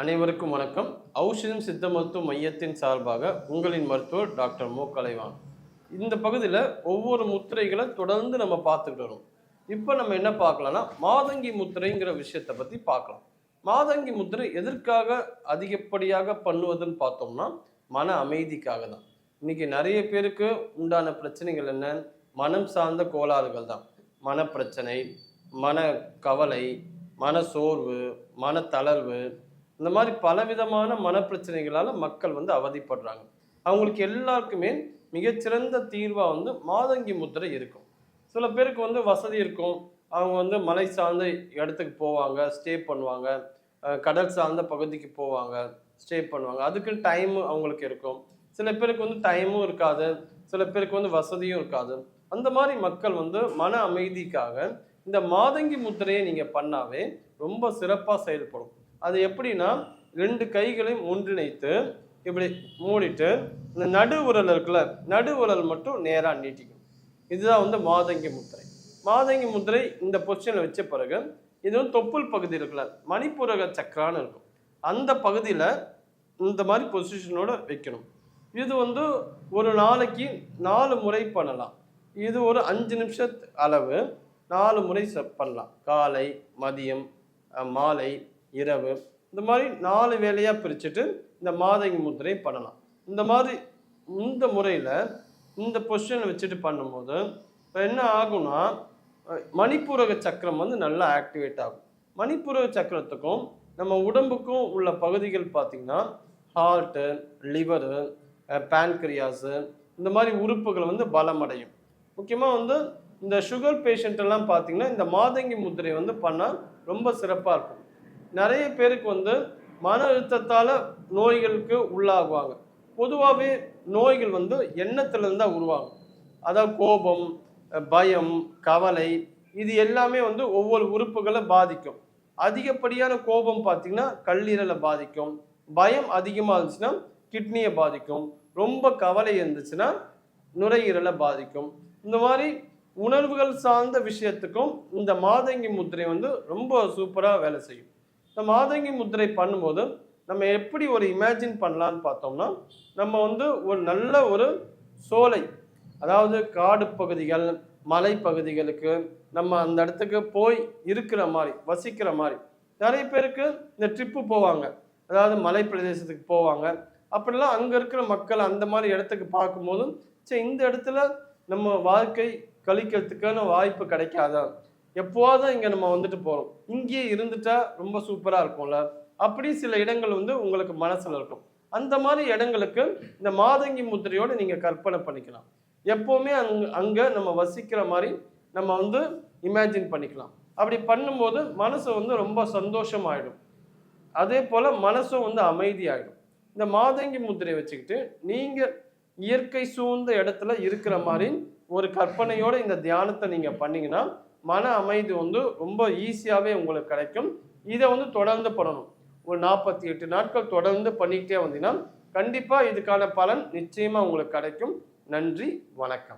அனைவருக்கும் வணக்கம். ஔஷதம் சித்த மருத்துவ மையத்தின் சார்பாக உங்களின் மருத்துவர் டாக்டர் மு. கலைவான் இந்த பகுதியில் ஒவ்வொரு முத்திரைகளை தொடர்ந்து நம்ம பார்த்துக்கிட்டு வரோம். இப்போ நம்ம என்ன பார்க்கலாம்னா மாதங்கி முத்திரைங்கிற விஷயத்தை பற்றி பார்க்கலாம். மாதங்கி முத்திரை எதற்காக அதிகப்படியாக பண்ணுவதுன்னு பார்த்தோம்னா மன அமைதிக்காக தான். இன்னைக்கு நிறைய பேருக்கு உண்டான பிரச்சனைகள் என்ன? மனம் சார்ந்த கோளாறுகள் தான். மனப்பிரச்சனை மன கவலை மன சோர்வு மன தளர்வு இந்த மாதிரி பலவிதமான மனப்பிரச்சனைகளால் மக்கள் வந்து அவதிப்படுறாங்க. அவங்களுக்கு எல்லாருக்குமே மிகச்சிறந்த தீர்வாக வந்து மாதங்கி முத்திரை இருக்கும். சில பேருக்கு வந்து வசதி இருக்கும். அவங்க வந்து மலை சார்ந்த இடத்துக்கு போவாங்க ஸ்டே பண்ணுவாங்க. கடல் சார்ந்த பகுதிக்கு போவாங்க ஸ்டே பண்ணுவாங்க. அதுக்கு டைம் அவங்களுக்கு இருக்கும். சில பேருக்கு வந்து டைமும் இருக்காது. சில பேருக்கு வந்து வசதியும் இருக்காது. அந்த மாதிரி மக்கள் வந்து மன அமைதிக்காக இந்த மாதங்கி முத்திரையை நீங்கள் பண்ணாவே ரொம்ப சிறப்பாக செயல்படும். அது எப்படின்னா ரெண்டு கைகளையும் ஒன்றிணைத்து இப்படி மூடிட்டு இந்த நடு உரல் இருக்குல்ல நடு உரல் மட்டும் நேராக நீட்டிக்கும் இதுதான் வந்து மாதங்கி முத்திரை. மாதங்கி முத்திரை இந்த பொசிஷனில் வச்ச பிறகு இது வந்து தொப்புள் பகுதி இருக்குல்ல மணிப்புரக சக்கரான்னு இருக்கும். அந்த பகுதியில் இந்த மாதிரி பொசிஷனோட வைக்கணும். இது வந்து ஒரு நாளைக்கு நாலு முறை பண்ணலாம். இது ஒரு அஞ்சு நிமிஷத்து அளவு நாலு முறை ச- பண்ணலாம். காலை மதியம் மாலை இரவு. இந்த மாதிரி நாலு வேலையாக பிரிச்சுட்டு இந்த மாதங்கி முத்திரை பண்ணலாம். இந்த மாதிரி இந்த முறையில் இந்த பொசிஷனை வச்சுட்டு பண்ணும்போது இப்போ என்ன ஆகும்னா மணிப்பூரக சக்கரம் வந்து நல்லா ஆக்டிவேட் ஆகும். மணிப்பூரக சக்கரத்துக்கும் நம்ம உடம்புக்கும் உள்ள பகுதிகள் பார்த்திங்கன்னா ஹார்ட்டு லிவரு பேன்க்ரியாஸு இந்த மாதிரி உறுப்புகள் வந்து பலமடையும். முக்கியமாக வந்து இந்த சுகர் பேஷண்ட் எல்லாம் பார்த்தீங்கன்னா இந்த மாதங்கி முத்திரை வந்து பண்ணால் ரொம்ப சிறப்பாக இருக்கும். நிறைய பேருக்கு வந்து மன அழுத்தத்தால் நோய்களுக்கு உள்ளாகுவாங்க. பொதுவாகவே நோய்கள் வந்து எண்ணத்துலேருந்து தான் உருவாகும். அதாவது கோபம் பயம் கவலை இது எல்லாமே வந்து ஒவ்வொரு உறுப்புகளை பாதிக்கும். அதிகப்படியான கோபம் பார்த்தீங்கன்னா கல்லீரலை பாதிக்கும். பயம் அதிகமாக இருந்துச்சுன்னா கிட்னியை பாதிக்கும். ரொம்ப கவலை இருந்துச்சுன்னா நுரையீரலை பாதிக்கும். இந்த மாதிரி உணர்வுகள் சார்ந்த விஷயத்துக்கும் இந்த மாதங்கி முத்திரை வந்து ரொம்ப சூப்பராக வேலை செய்யும். இந்த மாதங்கி முத்திரை பண்ணும்போது நம்ம எப்படி ஒரு இமேஜின் பண்ணலான்னு பார்த்தோம்னா நம்ம வந்து ஒரு நல்ல ஒரு சோலை அதாவது காடு பகுதிகள் மலை பகுதிகளுக்கு நம்ம அந்த இடத்துக்கு போய் இருக்கிற மாதிரி வசிக்கிற மாதிரி. நிறைய பேருக்கு இந்த ட்ரிப்பு போவாங்க. அதாவது மலை பிரதேசத்துக்கு போவாங்க. அப்படிலாம் அங்கே இருக்கிற மக்கள் அந்த மாதிரி இடத்துக்கு பார்க்கும்போதும் சரி இந்த இடத்துல நம்ம வாழ்க்கை கழிக்கிறதுக்கான வாய்ப்பு கிடைக்காதா? எப்போவாதான் இங்கே நம்ம வந்துட்டு போகிறோம் இங்கேயே இருந்துட்டா ரொம்ப சூப்பராக இருக்கும்ல? அப்படி சில இடங்கள் வந்து உங்களுக்கு மனசில் இருக்கும். அந்த மாதிரி இடங்களுக்கு இந்த மாதங்கி முத்திரையோடு நீங்கள் கற்பனை பண்ணிக்கலாம். எப்போவுமே அங் அங்கே நம்ம வசிக்கிற மாதிரி நம்ம வந்து இமேஜின் பண்ணிக்கலாம். அப்படி பண்ணும்போது மனசு வந்து ரொம்ப சந்தோஷமாயிடும். அதே போல் மனசும் வந்து அமைதியாயிடும். இந்த மாதங்கி முத்திரையை வச்சுக்கிட்டு நீங்கள் இயற்கை சூழ்ந்த இடத்துல இருக்கிற மாதிரி ஒரு கற்பனையோடு இந்த தியானத்தை நீங்கள் பண்ணிங்கன்னா மன அமைதி வந்து ரொம்ப ஈஸியாகவே உங்களுக்கு கிடைக்கும். இதை வந்து தொடர்ந்து பண்ணணும். ஒரு நாற்பத்தி எட்டு நாட்கள் தொடர்ந்து பண்ணிக்கிட்டே வந்தீங்கன்னா கண்டிப்பாக இதுக்கான பலன் நிச்சயமாக உங்களுக்கு கிடைக்கும். நன்றி வணக்கம்.